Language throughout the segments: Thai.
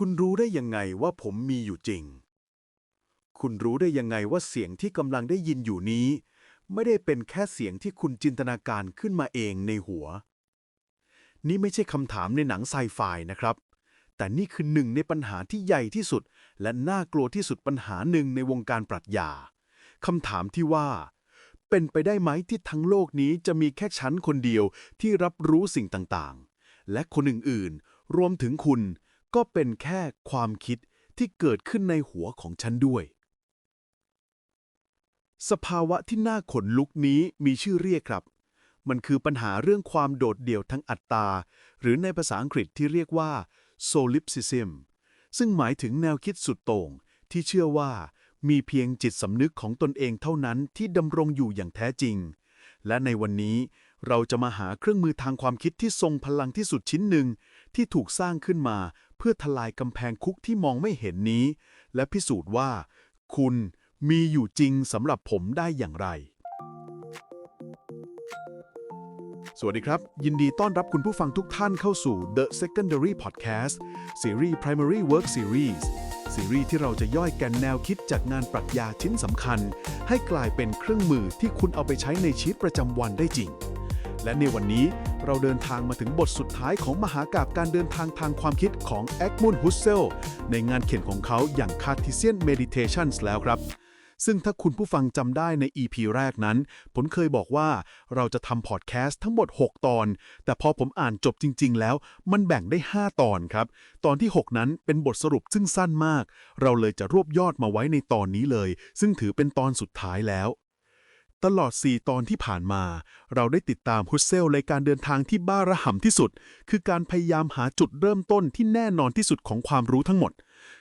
คุณรู้ได้ยังไงว่าผมมีอยู่จริง คุณรู้ได้ยังไงว่าเสียงที่กำลังได้ยินอยู่นี้ ไม่ได้เป็นแค่เสียงที่คุณจินตนาการขึ้นมาเองในหัว นี่ไม่ใช่คำถามในหนังไซไฟนะครับ แต่นี่คือหนึ่งในปัญหาที่ใหญ่ที่สุด และน่ากลัวที่สุดปัญหาหนึ่งในวงการปรัชญาคำถามที่ว่า เป็นไปได้ไหมที่ทั้งโลกนี้จะมีแค่ฉันคนเดียวที่รับรู้สิ่งต่างๆ และคนอื่นๆ รวมถึงคุณ ก็เป็นแค่ความคิดที่เกิดขึ้นในหัวของฉันด้วย สภาวะที่น่าขนลุกนี้มีชื่อเรียกครับ มันคือปัญหาเรื่องความโดดเดี่ยวทั้งอัตตา หรือในภาษาอังกฤษที่เรียกว่า solipsism ซึ่งหมายถึงแนวคิดสุดโต่งที่เชื่อว่ามีเพียงจิตสำนึกของตนเองเท่านั้นที่ดำรงอยู่อย่างแท้จริง และในวันนี้เราจะมาหาเครื่องมือทางความคิดที่ทรงพลังที่สุดชิ้นหนึ่งที่ถูกสร้างขึ้นมา เพื่อทลายกำแพงคุกที่มองไม่เห็นนี้ และพิสูจน์ว่า คุณมีอยู่จริงสำหรับผมได้อย่างไร สวัสดีครับ ยินดีต้อนรับคุณผู้ฟังทุกท่านเข้าสู่ The Secondary Podcast ซีรีส์ Primary Work Series ซีรีส์ที่เราจะย่อยแกนแนวคิดจากงานปรัชญาชิ้นสำคัญ ให้กลายเป็นเครื่องมือที่คุณเอาไปใช้ในชีวิตประจำวันได้จริง และในวันนี้ เราเดินทางมาถึงบทสุดท้ายของมหากาบการเดินทางทางความคิดของแอ g มุนฮุสเซลในงานเขียนของเขาอย่าง Cartesian Meditations แล้วครับ ซึ่งถ้าคุณผู้ฟังจำได้ใน EP แรกนั้น ผมเคยบอกว่าเราจะทำพอดแคสต์ทั้งหมด 6 ตอน แต่พอผมอ่านจบจริง ๆ แล้ว มันแบ่งได้ 5 ตอนครับ ตอนที่ 6 นั้นเป็นบทสรุปซึ่งสั้นมาก เราเลยจะรวบยอดมาไว้ในตอนนี้เลย ซึ่งถือเป็นตอนสุดท้ายแล้ว ตลอด 4 ตอนที่ผ่านมา เราได้ติดตามฮุสเซลในการเดินทางที่บ้าระห่ำที่สุด คือการพยายามหาจุดเริ่มต้นที่แน่นอนที่สุดของความรู้ทั้งหมด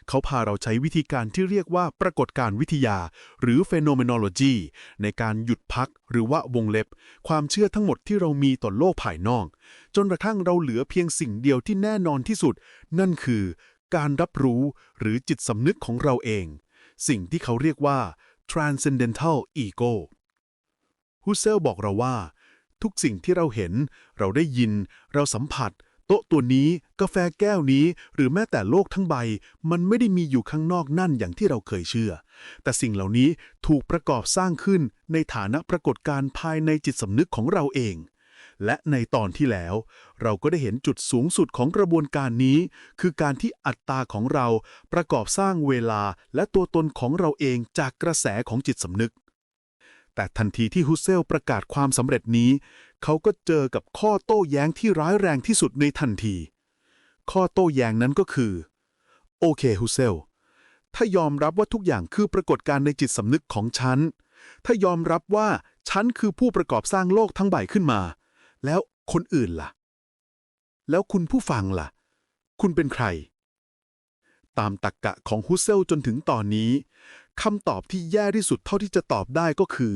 เขาพาเราใช้วิธีการที่เรียกว่าปรากฏการณ์วิทยา หรือ phenomenology ในการหยุดพักหรือว่าวงเล็บ ความเชื่อทั้งหมดที่เรามีต่อโลกภายนอก จนกระทั่งเราเหลือเพียงสิ่งเดียวที่แน่นอนที่สุด นั่นคือ การรับรู้หรือจิตสำนึกของเราเอง สิ่งที่เขาเรียกว่า transcendental ego ฮุเซลบอกเราว่า ทุกสิ่งที่เราเห็น เราได้ยิน เราสัมผัส โต๊ะตัวนี้ กาแฟแก้วนี้ หรือแม้แต่โลกทั้งใบ มันไม่ได้มีอยู่ข้างนอกนั่นอย่างที่เราเคยเชื่อ แต่สิ่งเหล่านี้ถูกประกอบสร้างขึ้นในฐานะปรากฏการณ์ภายในจิตสำนึกของเราเองและในตอนที่แล้ว เราก็ได้เห็นจุดสูงสุดของกระบวนการนี้ คือการที่อัตตาของเราประกอบสร้างเวลาและตัวตนของเราเองจากกระแสของจิตสำนึก แต่ทันทีที่ฮุสเซลประกาศความสำเร็จนี้ เขาก็เจอกับข้อโต้แย้งที่ร้ายแรงที่สุดในทันที ข้อโต้แย้งนั้นก็คือ โอเคฮุสเซล ถ้ายอมรับว่าทุกอย่างคือปรากฏการณ์ในจิตสำนึกของฉัน ถ้ายอมรับว่าฉันคือผู้ประกอบสร้างโลกทั้งใบขึ้นมา แล้วคนอื่นล่ะ แล้วคุณผู้ฟังล่ะ คุณเป็นใคร ตามตรกกะของฮุสเซลจนถึงตอนนี้ คำตอบที่แย่ที่สุดเท่าที่จะตอบได้ก็คือ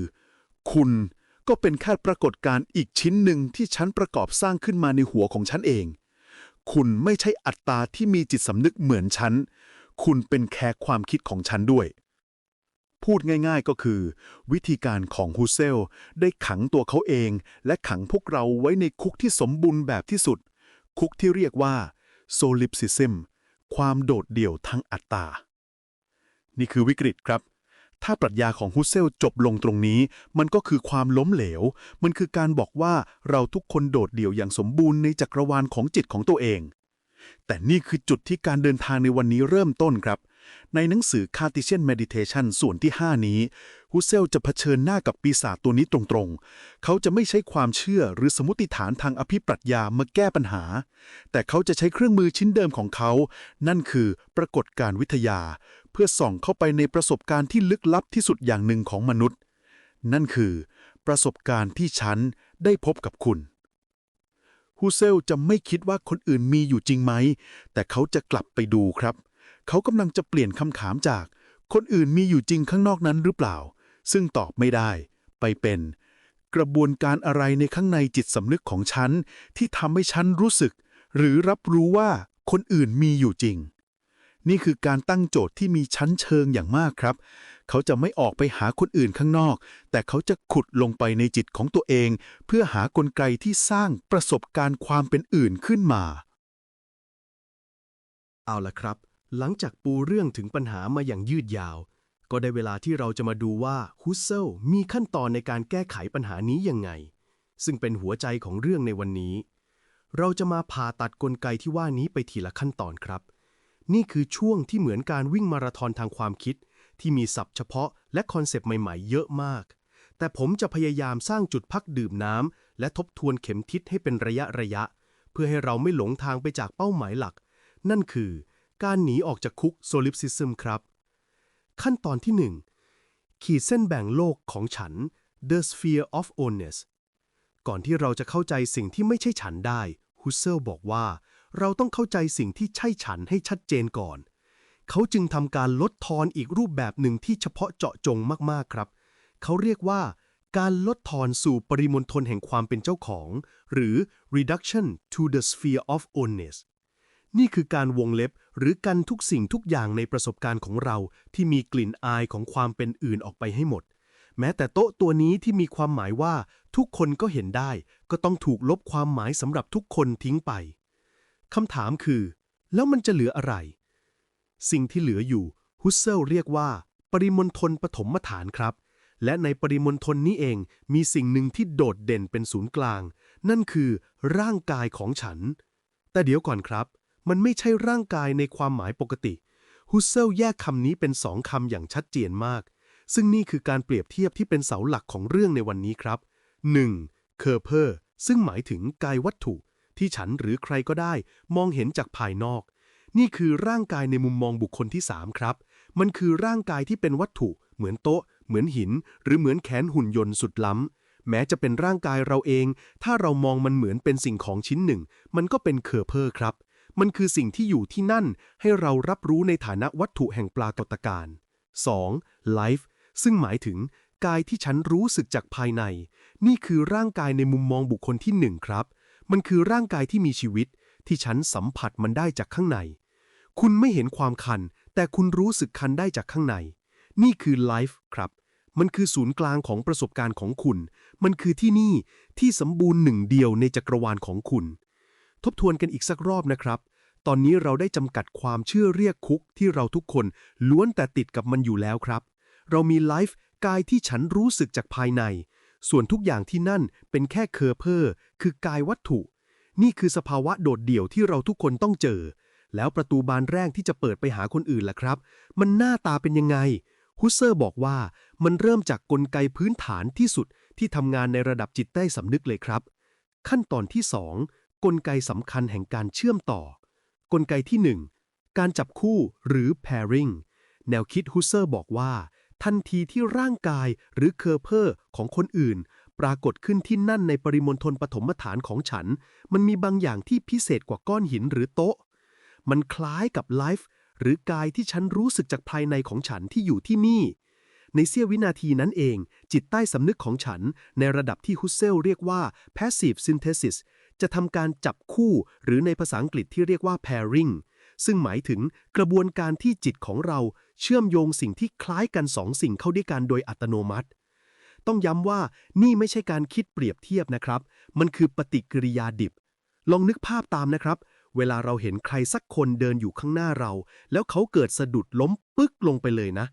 คุณก็เป็นแค่ปรากฏการณ์อีกชิ้นหนึ่งที่ฉันประกอบสร้างขึ้นมาในหัวของฉันเอง คุณไม่ใช่อัตตาที่มีจิตสำนึกเหมือนฉัน คุณเป็นแค่ความคิดของฉันด้วย พูดง่ายๆก็คือ วิธีการของฮุสเซลได้ขังตัวเขาเอง และขังพวกเราไว้ในคุกที่สมบูรณ์แบบที่สุด คุกที่เรียกว่า solipsism ความโดดเดี่ยวทั้งอัตตา นี่คือวิกฤตครับ ถ้าปรัชญาของฮุสเซลจบลงตรงนี้ มันก็คือความล้มเหลว มันคือการบอกว่าเราทุกคนโดดเดี่ยวอย่างสมบูรณ์ในจักรวาลของจิตของตัวเอง แต่นี่คือจุดที่การเดินทางในวันนี้เริ่มต้นครับ ในหนังสือ Cartesian Meditation ส่วนที่ 5 นี้ฮุสเซลจะเผชิญหน้ากับปีศาจตัวนี้ตรงๆ เขาจะไม่ใช้ความเชื่อหรือสมมติฐานทางอภิปรัชญามาแก้ปัญหา แต่เขาจะใช้เครื่องมือชิ้นเดิมของเขา นั่นคือปรากฏการณ์วิทยา พื่อส่องเข้าไปในประสบการณ์ที่ลึกลับที่สุดอย่างหนึ่งของมนุษย์ นั่นคือ ประสบการณ์ที่ฉันได้พบกับคุณฮุสเซลจะไม่คิดว่าคนอื่นมีอยู่จริงไหม แต่เขาจะกลับไปดูครับ เขากำลังจะเปลี่ยนคำถามจาก คนอื่นมีอยู่จริงข้างนอกนั้นหรือเปล่า ซึ่งตอบไม่ได้ ไปเป็น กระบวนการอะไรในข้างในจิตสำนึกของฉันที่ทำให้ฉันรู้สึก หรือรับรู้ว่าคนอื่นมีอยู่จริง นี่คือการตั้งโจทย์ที่มีชั้นเชิงอย่างมากครับ เขาจะไม่ออกไปหาคนอื่นข้างนอก แต่เขาจะขุดลงไปในจิตของตัวเอง เพื่อหากลไกที่สร้างประสบการณ์ความเป็นอื่นขึ้นมา เอาละครับ หลังจากปูเรื่องถึงปัญหามาอย่างยืดยาว ก็ได้เวลาที่เราจะมาดูว่าฮุสเซลมีขั้นตอนในการแก้ไขปัญหานี้ยังไง ซึ่งเป็นหัวใจของเรื่องในวันนี้ เราจะมาผ่าตัดกลไกที่ว่านี้ไปทีละขั้นตอนครับ นี่คือช่วงที่เหมือนการวิ่งมาราธอนทางความคิด ที่มีศัพท์เฉพาะและคอนเซปต์ใหม่ๆ เยอะมาก แต่ผมจะพยายามสร้างจุดพักดื่มน้ำและทบทวนเข็มทิศให้เป็นระยะระยะ เพื่อให้เราไม่หลงทางไปจากเป้าหมายหลัก นั่นคือ การหนีออกจากคุกโซลิปซิซึมครับ ขั้นตอนที่ 1 ขีดเส้นแบ่งโลกของฉัน The Sphere of Oneness ก่อนที่เราจะเข้าใจสิ่งที่ไม่ใช่ฉันได้ ฮุสเซลบอกว่า เราต้องเข้าใจสิ่งที่ใช่ฉันให้ชัดเจนก่อน เขาจึงทำการลดทอนอีกรูปแบบหนึ่งที่เฉพาะเจาะจงมากๆครับ เขาเรียกว่า การลดทอนสู่ปริมณฑลแห่งความเป็นเจ้าของ หรือ reduction to the sphere of oneness นี่คือการวงเล็บหรือกันทุกสิ่งทุกอย่างในประสบการณ์ของเราที่มีกลิ่นอายของความเป็นอื่นออกไปให้หมด แม้แต่โต๊ะตัวนี้ที่มีความหมายว่าทุกคนก็เห็นได้ ก็ต้องถูกลบความหมายสำหรับทุกคนทิ้งไป คำถามคือ แล้วมันจะเหลืออะไร สิ่งที่เหลืออยู่ฮุสเซลเรียกว่า ปริมณฑลปฐมฐานครับ และในปริมณฑลนี้เองมีสิ่งหนึ่งที่โดดเด่นเป็นศูนย์กลาง นั่นคือร่างกายของฉัน แต่เดี๋ยวก่อนครับ มันไม่ใช่ร่างกายในความหมายปกติฮุสเซลแยกคำนี้เป็นสองคำอย่างชัดเจนมาก ซึ่งนี่คือการเปรียบเทียบที่เป็นเสาหลักของเรื่องในวันนี้ครับ 1. เคอร์เพอร์ซึ่งหมายถึงกายวัตถุ ที่ฉันหรือใครก็ได้ มองเห็นจากภายนอก นี่คือร่างกายในมุมมองบุคคลที่ 3 ครับ มันคือร่างกายที่เป็นวัตถุ เหมือนโต๊ะ เหมือนหิน หรือเหมือนแขนหุ่นยนต์สุดล้ำแม้จะเป็นร่างกายเราเอง ถ้าเรามองมันเหมือนเป็นสิ่งของชิ้นหนึ่ง มันก็เป็นเคอร์เพอร์ครับ มันคือสิ่งที่อยู่ที่นั่น ให้เรารับรู้ในฐานะวัตถุแห่งปรากฏการณ์ 2. life ซึ่งหมายถึง กายที่ฉันรู้สึกจากภายใน นี่คือร่างกายในมุมมองบุคคลที่หนึ่งครับ มันคือร่างกายที่มีชีวิต ที่ฉันสัมผัสมันได้จากข้างใน คุณไม่เห็นความคัน แต่คุณรู้สึกคันได้จากข้างใน นี่คือ life ครับ มันคือศูนย์กลางของประสบการณ์ของคุณ มันคือที่นี่ที่สมบูรณ์หนึ่งเดียวในจักรวาลของคุณ ทบทวนกันอีกสักรอบนะครับ ตอนนี้เราได้จำกัดความเชื่อเรียกคุกที่เราทุกคนล้วนแต่ติดกับมันอยู่แล้วครับ เรามีไลฟ์กายที่ฉันรู้สึกจากภายใน ส่วนทุกอย่างที่นั่นเป็นแค่เคอร์เพอร์คือกายวัตถุ นี่คือสภาวะโดดเดี่ยวที่เราทุกคนต้องเจอ แล้วประตูบานแรกที่จะเปิดไปหาคนอื่นล่ะครับ มันหน้าตาเป็นยังไง ฮุสเซอร์บอกว่ามันเริ่มจากกลไกพื้นฐานที่สุดที่ทำงานในระดับจิตใต้สำนึกเลยครับ ขั้นตอนที่ 2 กลไกสำคัญแห่งการเชื่อมต่อ กลไกที่ 1 การจับคู่หรือ pairing แนวคิดฮุสเซอร์บอกว่า ทันทีที่ร่างกายหรือเคอร์เพอร์ของคนอื่น ปรากฏขึ้นที่นั่นในปริมณฑลปฐมฐานของฉัน มันมีบางอย่างที่พิเศษกว่าก้อนหินหรือโต๊ะ มันคล้ายกับไลฟ์หรือกายที่ฉันรู้สึกจากภายในของฉันที่อยู่ที่นี่ ในเสี้ยววินาทีนั้นเอง จิตใต้สำนึกของฉัน ในระดับที่ฮุสเซลเรียกว่า passive synthesis จะทำการจับคู่ หรือในภาษาอังกฤษที่เรียกว่า pairing ซึ่งหมายถึงกระบวนการที่จิตของเรา เชื่อมโยงสิ่งที่คล้ายกันสองสิ่งเข้าด้วยกันโดยอัตโนมัติ ต้องย้ำว่านี่ไม่ใช่การคิดเปรียบเทียบนะครับ มันคือปฏิกิริยาดิบ ลองนึกภาพตามนะครับ เวลาเราเห็นใครสักคนเดินอยู่ข้างหน้าเรา แล้วเขาเกิดสะดุดล้มปึ๊กลงไปเลยนะ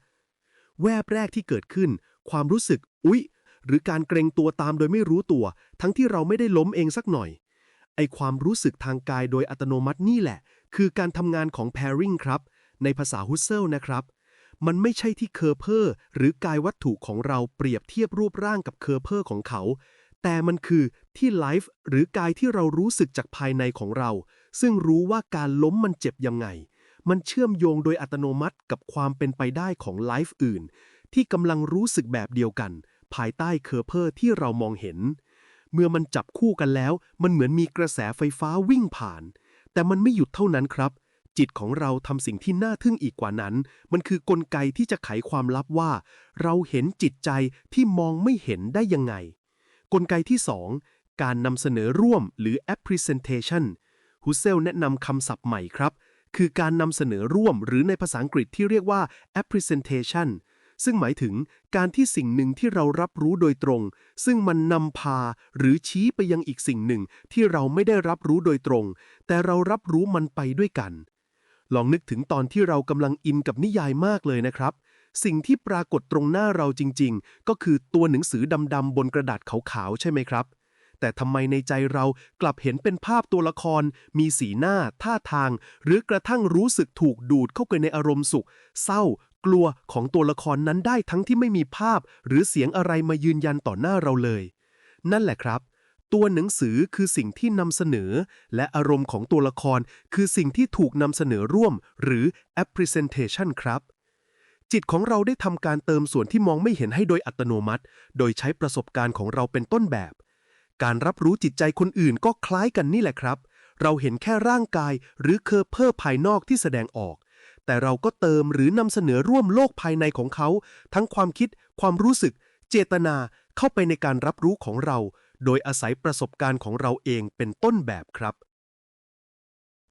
แวบแรกที่เกิดขึ้น ความรู้สึก อุ๊ย หรือการเกรงตัวตามโดยไม่รู้ตัว ทั้งที่เราไม่ได้ล้มเองสักหน่อย ไอความรู้สึกทางกายโดยอัตโนมัตินี่แหละ คือการทำงานของ pairing ครับในภาษาฮุสเซลนะครับ มันไม่ใช่ที่เคอร์เพอร์หรือกายวัตถุของเราเปรียบเทียบรูปร่างกับเคอร์เพอร์ของเขา แต่มันคือที่ไลฟ์หรือกายที่เรารู้สึกจากภายในของเรา ซึ่งรู้ว่าการล้มมันเจ็บยังไง มันเชื่อมโยงโดยอัตโนมัติกับความเป็นไปได้ของไลฟ์อื่น ที่กำลังรู้สึกแบบเดียวกัน ภายใต้เคอร์เพอร์ที่เรามองเห็น เมื่อมันจับคู่กันแล้ว มันเหมือนมีกระแสไฟฟ้าวิ่งผ่าน แต่มันไม่หยุดเท่านั้นครับ จิตของเราทำสิ่งที่น่าทึ่งอีกกว่านั้น มันคือกลไกที่จะไขความลับว่า เราเห็นจิตใจที่มองไม่เห็นได้ยังไง กลไกที่ 2 การนำเสนอร่วมหรือ appresentation ฮุสเซลแนะนำคำศัพท์ใหม่ครับ คือการนำเสนอร่วมหรือในภาษาอังกฤษที่เรียกว่า appresentation ซึ่งหมายถึงการที่สิ่งหนึ่งที่เรารับรู้โดยตรง ซึ่งมันนำพาหรือชี้ไปยังอีกสิ่งหนึ่งที่เราไม่ได้รับรู้โดยตรง แต่เรารับรู้มันไปด้วยกัน ลองนึกถึงตอนที่เรากำลังอินกับนิยายมากเลยนะครับ สิ่งที่ปรากฏตรงหน้าเราจริง ๆ ก็คือตัวหนังสือดำๆบนกระดาษขาวๆใช่ไหมครับ แต่ทำไมในใจเรากลับเห็นเป็นภาพตัวละคร มีสีหน้า ท่าทาง หรือกระทั่งรู้สึกถูกดูดเข้าไปในอารมณ์สุข เศร้า กลัวของตัวละครนั้นได้ทั้งที่ไม่มีภาพ หรือเสียงอะไรมายืนยันต่อหน้าเราเลย นั่นแหละครับ ตัวหนังสือคือสิ่งที่นำเสนอ และอารมณ์ของตัวละครคือสิ่งที่ถูกนำเสนอร่วม หรือ appresentation ครับ จิตของเราได้ทำการเติมส่วนที่มองไม่เห็นให้โดยอัตโนมัติ โดยใช้ประสบการณ์ของเราเป็นต้นแบบ การรับรู้จิตใจคนอื่นก็คล้ายกันนี่แหละครับ เราเห็นแค่ร่างกายหรือเคอร์เพอร์ภายนอกที่แสดงออก แต่เราก็เติมหรือนำเสนอร่วมโลกภายในของเขา ทั้งความคิด ความรู้สึก เจตนาเข้าไปในการรับรู้ของเรา โดยอาศัยประสบการณ์ของเราเองเป็นต้นแบบครับ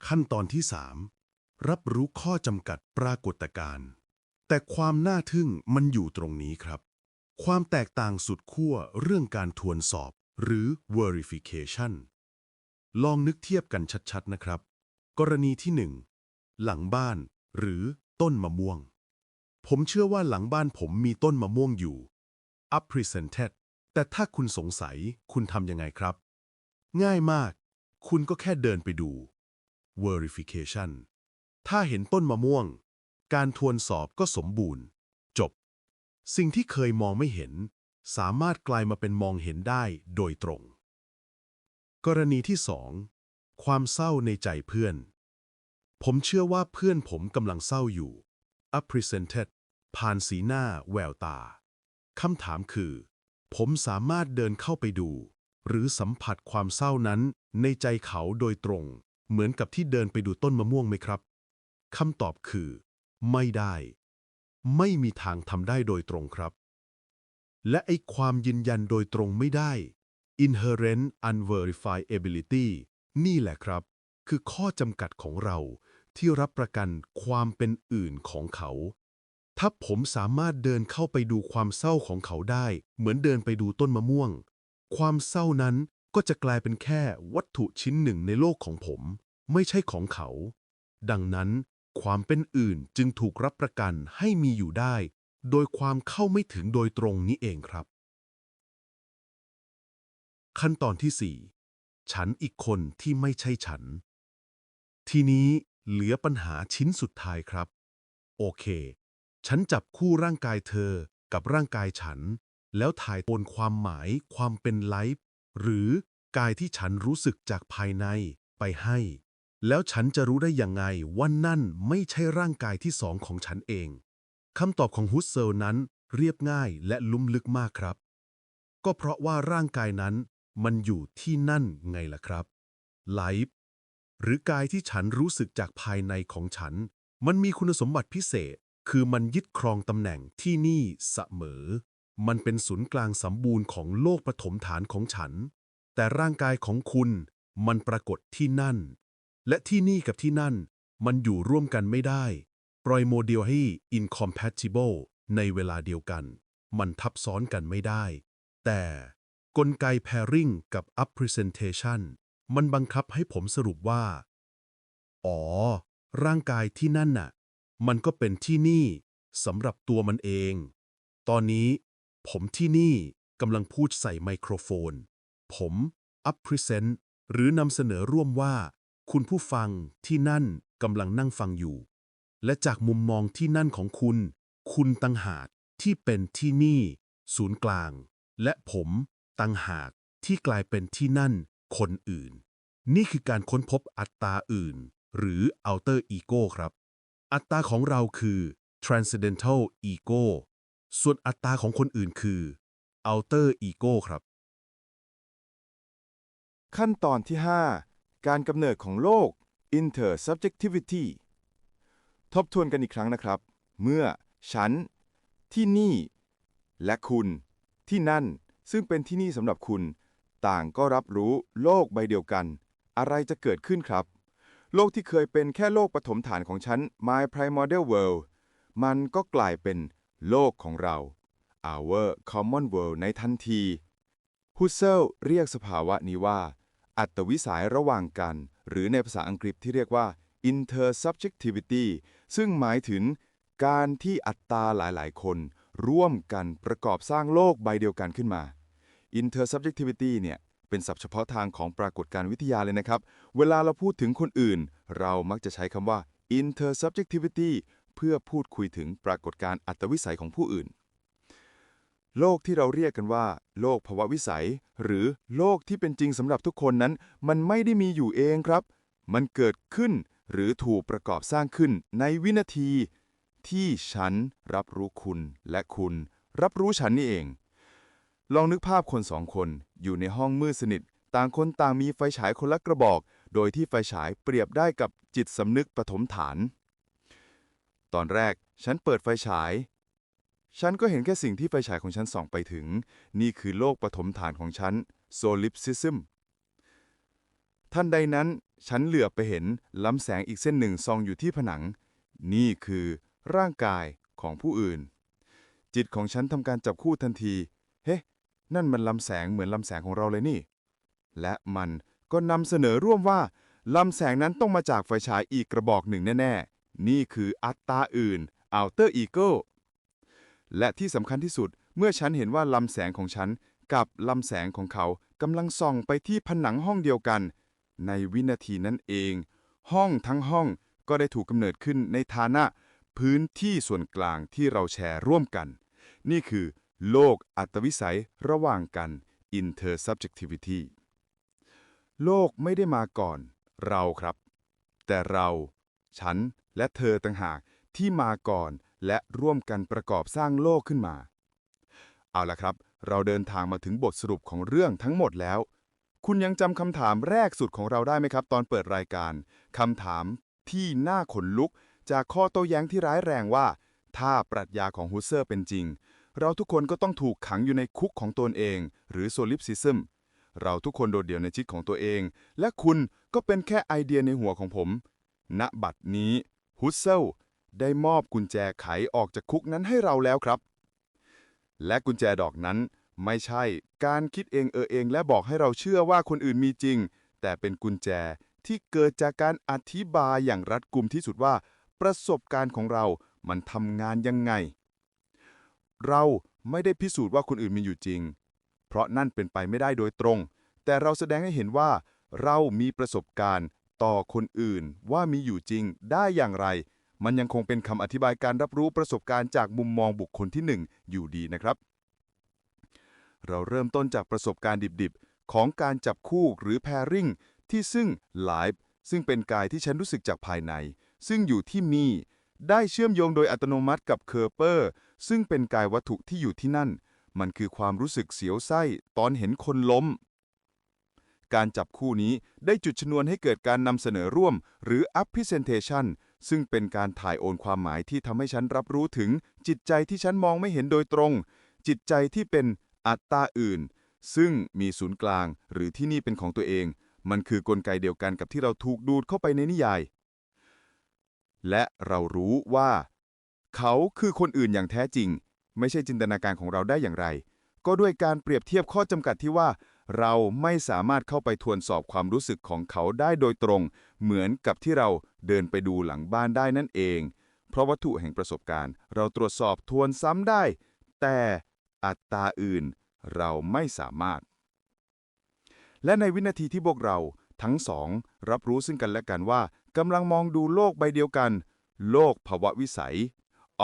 ขั้นตอนที่ 3 รับรู้ข้อจำกัดปรากฏการณ์แต่ความน่าทึ่งมันอยู่ตรงนี้ครับ ความแตกต่างสุดขั้วเรื่องการทวนสอบ หรือ verification ลองนึกเทียบกันชัดๆนะครับ กรณีที่ 1 หลังบ้านหรือต้นมะม่วง ผมเชื่อว่าหลังบ้านผมมีต้นมะม่วงอยู่ uppresented แต่ถ้าคุณสงสัยคุณทำยังไงครับ ง่ายมาก คุณก็แค่เดินไปดู verification ถ้าเห็นต้นมะม่วง การทวนสอบก็สมบูรณ์ จบ สิ่งที่เคยมองไม่เห็น สามารถกลายมาเป็นมองเห็นได้โดยตรง กรณีที่สองความเศร้าในใจเพื่อน ผมเชื่อว่าเพื่อนผมกำลังเศร้าอยู่ uppresented ผ่านสีหน้าแววตา คำถามคือ ผมสามารถเดินเข้าไปดู หรือสัมผัสความเศร้านั้นในใจเขาโดยตรง เหมือนกับที่เดินไปดูต้นมะม่วงไหมครับคำตอบคือ ไม่ได้ ไม่มีทางทำได้โดยตรงครับ และไอ้ความยืนยันโดยตรงไม่ได้ inherent unverifiability นี่แหละครับ คือข้อจำกัดของเราที่รับประกันความเป็นอื่นของเขา ถ้าผมสามารถเดินเข้าไปดูความเศร้าของเขาได้ เหมือนเดินไปดูต้นมะม่วง ความเศร้านั้นก็จะกลายเป็นแค่วัตถุชิ้นหนึ่งในโลกของผม ไม่ใช่ของเขา ดังนั้น ความเป็นอื่นจึงถูกรับประกันให้มีอยู่ได้ โดยความเข้าไม่ถึงโดยตรงนี้เองครับ ขั้นตอนที่ 4 ฉันอีกคนที่ไม่ใช่ฉัน ทีนี้เหลือปัญหาชิ้นสุดท้ายครับ โอเค ฉันจับคู่ร่างกายเธอกับร่างกายฉัน แล้วถ่ายโอนความหมายความเป็นไลฟ์หรือกายที่ฉันรู้สึกจากภายในไปให้ แล้วฉันจะรู้ได้อยังไงว่านั่นไม่ใช่ร่างกายที่สองของฉันเองคำตอบของฮุสเซลนั้นเรียบง่ายและลุ่มลึกมากครับ ก็เพราะว่าร่างกายนั้นมันอยู่ที่นั่นไงล่ะครับไลฟ์หรือกายที่ฉันรู้สึกจากภายในของฉัน มันมีคุณสมบัติพิเศษ คือมันยึดครองตำแหน่งที่นี่เสมอ มันเป็นศูนย์กลางสมบูรณ์ของโลกปฐมฐานของฉัน แต่ร่างกายของคุณมันปรากฏที่นั่น และที่นี่กับที่นั่น มันอยู่ร่วมกันไม่ได้ ปล่อยโมเดลให้ incompatible ในเวลาเดียวกัน มันทับซ้อนกันไม่ได้ แต่กลไก pairing กับ uppresentation มันบังคับให้ผมสรุปว่า อ๋อ ร่างกายที่นั่นน่ะ มันก็เป็นที่นี่สำหรับตัวมันเอง ตอนนี้ ผมที่นี่กำลังพูดใส่ไมโครโฟน ผม up present หรือนำเสนอร่วมว่า คุณผู้ฟังที่นั่นกำลังนั่งฟังอยู่ และจากมุมมองที่นั่นของคุณ คุณตังหากที่เป็นที่นี่ ศูนย์กลาง และผมตังหากที่กลายเป็นที่นั่นคนอื่น นี่คือการค้นพบอัตตาอื่น หรือ outer ego ครับ อัตตาของเราคือ transcendental ego ส่วนอัตตาของคนอื่นคือ outer ego ครับ ขั้นตอนที่ 5 การกำเนิดของโลก intersubjectivity ทบทวนกันอีกครั้งนะครับ เมื่อ ฉัน ที่นี่ และคุณ ที่นั่น ซึ่งเป็นที่นี่สำหรับคุณ ต่างก็รับรู้โลกใบเดียวกัน อะไรจะเกิดขึ้นครับ โลกที่เคยเป็นแค่โลกปฐมฐานของฉัน my primordial world มันก็กลายเป็นโลกของเรา our common world ในทันทีฮุสเซลเรียกสภาวะนี้ว่า อัตวิสัยระหว่างกัน หรือในภาษาอังกฤษที่เรียกว่า intersubjectivity ซึ่งหมายถึงการที่อัตตาหลาย ๆ คน ร่วมกันประกอบสร้างโลกใบเดียวกันขึ้นมา intersubjectivity เนี่ย เป็นศัพท์เฉพาะทางของปรากฏการณ์วิทยาเลยนะครับ เวลาเราพูดถึงคนอื่น เรามักจะใช้คำว่า intersubjectivity เพื่อพูดคุยถึงปรากฏการณ์อัตวิสัยของผู้อื่น โลกที่เราเรียกกันว่า โลกภาวะวิสัย หรือโลกที่เป็นจริงสำหรับทุกคนนั้น มันไม่ได้มีอยู่เองครับ มันเกิดขึ้นหรือถูกประกอบสร้างขึ้นในวินาที ที่ฉันรับรู้คุณและคุณ รับรู้ฉันนี่เอง ลองนึกภาพคนสองคนอยู่ในห้องมืดสนิท ต่างคนต่างมีไฟฉายคนละกระบอก โดยที่ไฟฉายเปรียบได้กับจิตสำนึกปฐมฐาน ตอนแรกฉันเปิดไฟฉาย ฉันก็เห็นแค่สิ่งที่ไฟฉายของฉันส่องไปถึง นี่คือโลกปฐมฐานของฉัน solipsism ท่านใดนั้น ฉันเหลือบไปเห็นลำแสงอีกเส้นหนึ่งส่องอยู่ที่ผนัง นี่คือร่างกายของผู้อื่น จิตของฉันทำการจับคู่ทันที เฮ้ นั่นมันลำแสงเหมือนลำแสงของเราเลยนี่ และมันก็นำเสนอร่วมว่าลำแสงนั้นต้องมาจากไฟฉายอีกกระบอกหนึ่งแน่ ๆ นี่คืออัตตาอื่น outer ego และที่สำคัญที่สุดเมื่อฉันเห็นว่าลำแสงของฉันกับลำแสงของเขากำลังส่องไปที่ผนังห้องเดียวกัน ในวินาทีนั้นเอง ห้องทั้งห้องก็ได้ถูกกำเนิดขึ้นในฐานะ พื้นที่ส่วนกลางที่เราแชร์ร่วมกัน นี่คือ โลกอัตวิสัยระหว่างกัน intersubjectivity โลกไม่ได้มาก่อน เราครับ แต่เรา ฉันและเธอต่างหากที่มาก่อนและร่วมกันประกอบสร้างโลกขึ้นมา เอาละครับ เราเดินทางมาถึงบทสรุปของเรื่องทั้งหมดแล้ว คุณยังจำคำถามแรกสุดของเราได้ไหมครับ ตอนเปิดรายการคำถามที่น่าขนลุก จากข้อโต้แย้งที่ร้ายแรงว่า ถ้าปรัชญาของฮุสเซอร์เป็นจริง เราทุกคนก็ต้องถูกขังอยู่ในคุกของตนเอง หรือโซลิปซิซึมเราทุกคนโดดเดี่ยวในชีวิตของตัวเอง และคุณก็เป็นแค่ไอเดียในหัวของผม ณ บัดนี้ฮุสเซลได้มอบกุญแจไขออกจากคุกนั้นให้เราแล้วครับ และกุญแจดอกนั้นไม่ใช่การคิดเองเออเองและบอกให้เราเชื่อว่าคนอื่นมีจริง แต่เป็นกุญแจที่เกิดจากการอธิบายอย่างรัดกุมที่สุดว่า ประสบการณ์ของเรามันทำงานยังไง เราไม่ได้พิสูจน์ว่าคนอื่นมีอยู่จริง เพราะนั่นเป็นไปไม่ได้โดยตรง แต่เราแสดงให้เห็นว่า เรามีประสบการณ์ต่อคนอื่นว่ามีอยู่จริงได้อย่างไร มันยังคงเป็นคำอธิบายการรับรู้ประสบการณ์จากมุมมองบุคคลที่หนึ่งอยู่ดีนะครับ เราเริ่มต้นจากประสบการณ์ดิบๆ ของการจับคู่หรือ pairing ที่ซึ่ง live ซึ่งเป็นกายที่ฉันรู้สึกจากภายใน ซึ่งอยู่ที่มี ได้เชื่อมโยงโดยอัตโนมัติกับเคอร์เปอร์ ซึ่งเป็นกายวัตถุที่อยู่ที่นั่น มันคือความรู้สึกเสียวไส้ตอนเห็นคนล้ม การจับคู่นี้ได้จุดชนวนให้เกิดการนำเสนอร่วม หรือ appresentation ซึ่งเป็นการถ่ายโอนความหมายที่ทำให้ฉันรับรู้ถึง จิตใจที่ฉันมองไม่เห็นโดยตรง จิตใจที่เป็นอัตตาอื่น ซึ่งมีศูนย์กลาง หรือที่นี่เป็นของตัวเอง มันคือกลไกเดียวกันกับที่เราถูกดูดเข้าไปในนิยาย และเรารู้ว่า เขาคือคนอื่นอย่างแท้จริง ไม่ใช่จินตนาการของเราได้อย่างไร ก็ด้วยการเปรียบเทียบข้อจำกัดที่ว่า เราไม่สามารถเข้าไปทวนสอบความรู้สึกของเขาได้โดยตรง เหมือนกับที่เราเดินไปดูหลังบ้านได้นั่นเอง เพราะวัตถุแห่งประสบการณ์ เราตรวจสอบทวนซ้ำได้ แต่อัตตาอื่น เราไม่สามารถ และในวินาทีที่พวกเราทั้งสองรับรู้ซึ่งกันและกันว่า กำลังมองดูโลกใบเดียวกัน โลกภาวะวิสัย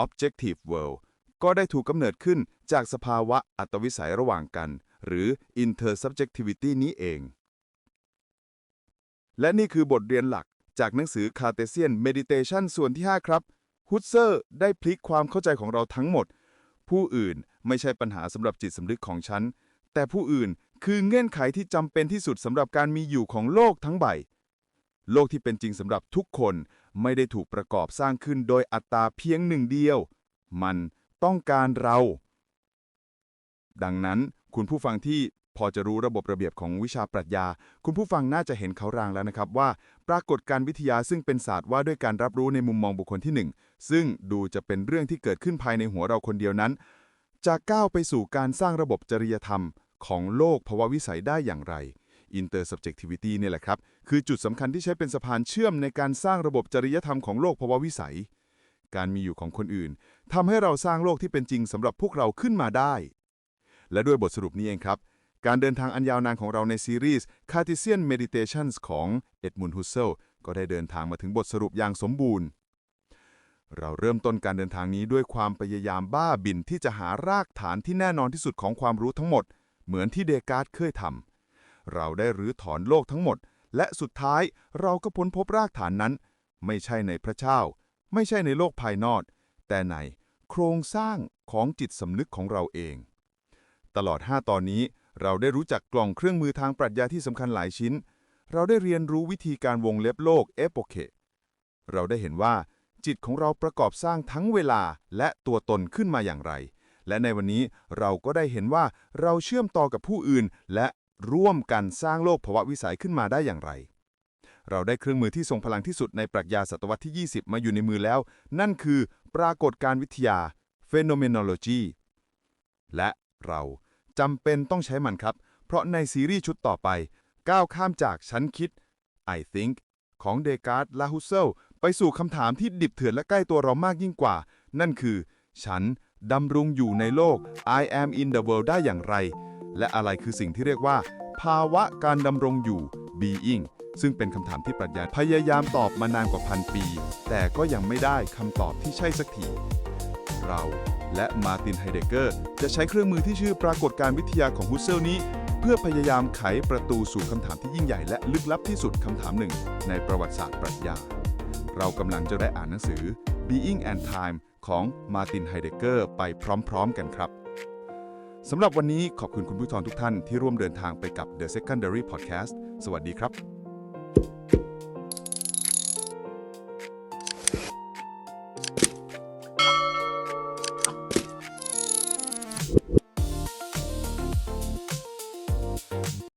objective world ก็ได้ถูกกำเนิดขึ้นจากสภาวะอัตวิสัยระหว่างกัน หรือ intersubjectivity นี้เอง และนี่คือบทเรียนหลักจากหนังสือ Cartesian Meditation ส่วนที่ 5 ครับฮุตเซอร์ได้พลิกความเข้าใจของเราทั้งหมด ผู้อื่นไม่ใช่ปัญหาสำหรับจิตสำนึกของฉัน แต่ผู้อื่นคือเงื่อนไขที่จำเป็นที่สุดสำหรับการมีอยู่ของโลกทั้งใบ โลกที่เป็นจริงสำหรับทุกคนไม่ได้ถูกประกอบสร้างขึ้นโดยอัตราเพียงหนึ่งเดียว มันต้องการเรา ดังนั้นคุณผู้ฟังที่พอจะรู้ระบบระเบียบของวิชาปรัชญา คุณผู้ฟังน่าจะเห็นเขารางแล้วนะครับว่า ปรากฏการณ์วิทยาซึ่งเป็นศาสตร์ว่าด้วยการรับรู้ในมุมมองบุคคลที่หนึ่งซึ่งดูจะเป็นเรื่องที่เกิดขึ้นภายในหัวเราคนเดียวนั้น จะก้าวไปสู่การสร้างระบบจริยธรรมของโลกภาวะวิสัยได้อย่างไร intersubjectivity เนี่ยแหละครับ คือจุดสำคัญที่ใช้เป็นสะพานเชื่อมในการสร้างระบบจริยธรรมของโลกภาวะวิสัย การมีอยู่ของคนอื่นทำให้เราสร้างโลกที่เป็นจริงสำหรับพวกเราขึ้นมาได้ และด้วยบทสรุปนี้เองครับ การเดินทางอันยาวนานของเราในซีรีส์ Cartesian Meditations ของเอ็ดมุนด์ฮุสเซลก็ได้เดินทางมาถึงบทสรุปอย่างสมบูรณ์เราเริ่มต้นการเดินทางนี้ด้วยความพยายามบ้าบินที่จะหารากฐานที่แน่นอนที่สุดของความรู้ทั้งหมด เหมือนที่เดการ์ตเคยทำ เราได้รื้อถอนโลกทั้งหมด และสุดท้ายเราก็พ้นพบรากฐานนั้น ไม่ใช่ในพระเจ้า ไม่ใช่ในโลกภายนอก แต่ในโครงสร้างของจิตสำนึกของเราเอง ตลอด 5 ตอนนี้เราได้รู้จักกล่องเครื่องมือทางปรัชญาที่สำคัญหลายชิ้น เราได้เรียนรู้วิธีการวงเล็บโลกเอโปเคเราได้เห็นว่า จิตของเราประกอบสร้างทั้งเวลาและตัวตนขึ้นมาอย่างไร และในวันนี้เราก็ได้เห็นว่าเราเชื่อมต่อกับผู้อื่น และ ร่วมกันสร้างโลกภาวะวิสัยขึ้นมาได้อย่างไร เราได้เครื่องมือที่ทรงพลังที่สุดในปรัชญาศตวรรษที่ 20 มาอยู่ในมือแล้ว นั่นคือปรากฏการณ์วิทยา phenomenology และเราจำเป็นต้องใช้มันครับ เพราะในซีรีส์ชุดต่อไป ก้าวข้ามจากฉันคิด I think ของเดการ์ละฮุเซลไปสู่คำถามที่ดิบเถื่อนและใกล้ตัวเรามากยิ่งกว่า นั่นคือ ฉันดำรงอยู่ในโลก I am in the world ได้อย่างไร และอะไรคือสิ่งที่เรียกว่า ภาวะการดำรงอยู่ being ซึ่งเป็นคำถามที่ปรัชญาพยายามตอบมานานกว่าพันปี แต่ก็ยังไม่ได้คำตอบที่ใช่สักที เราและมาตินไฮเดเกอร์ จะใช้เครื่องมือที่ชื่อปรากฏการวิทยาของฮุสเซลนี้ เพื่อพยายามไขประตูสู่คำถามที่ยิ่งใหญ่และลึกลับที่สุดคำถามหนึ่ง ในประวัติศาสตร์ปรัชญา เรากำลังจะได้อ่านหนังสือ Being and Time ของมาตินไฮเดเกอร์ไปพร้อม ๆ กันครับ สำหรับวันนี้ขอบคุณคุณผู้ชมทุกท่านที่ร่วมเดินทางไปกับ The Secondary Podcast สวัสดีครับ